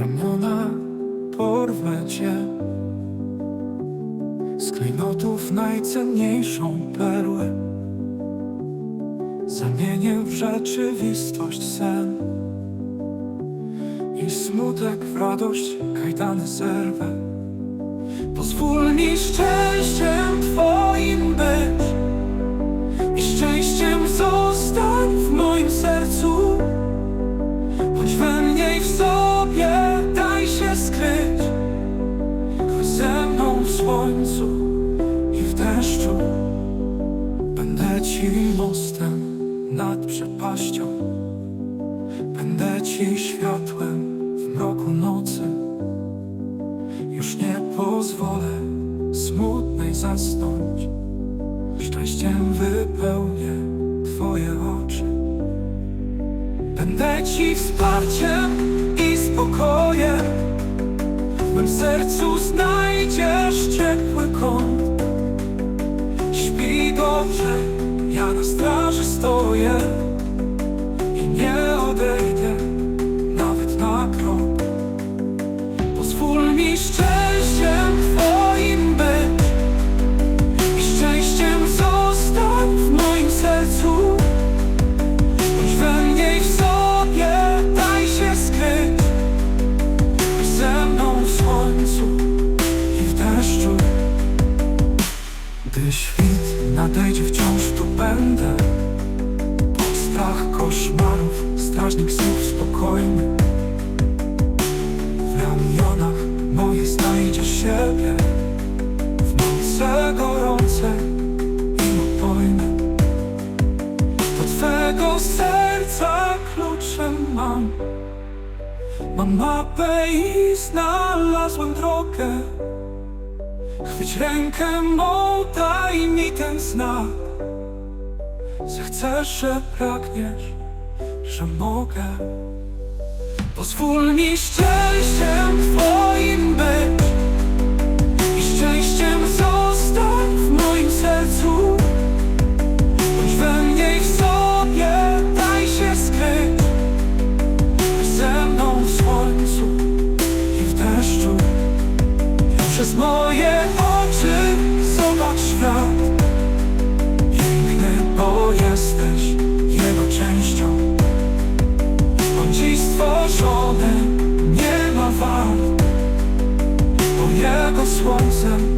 Ramiona porwę cię. Z klejnotów najcenniejszą perłę Zamienię w rzeczywistość sen. I smutek w radość kajdany zerwę Pozwól mi szczęściem słońcu i w deszczu. Będę ci mostem nad przepaścią. Będę ci światłem w mroku nocy. Już nie pozwolę smutnej zasnąć. Szczęściem wypełnię twoje oczy. Będę ci wsparciem i spokojem. W sercu znajdziesz I nie odejdę nawet na krok Pozwól mi szczęściem Twoim być I szczęściem zostań w moim sercu. Choć we mnie i w sobie daj się skryć. Chodź ze mną w słońcu i w deszczu. Gdy świt nadejdzie wciąż tu będę Twego serca kluczem mam. Mam mapę i znalazłem drogę. Chwyć rękę mą, daj mi ten znak. Że chcesz, że pragniesz, że mogę. Pozwól mi szczęściem Twoim być Przez moje oczy. Zobacz świat. Piękny, bo jesteś jego częścią. On dziś stworzony nie ma wad. Bo jego słońcem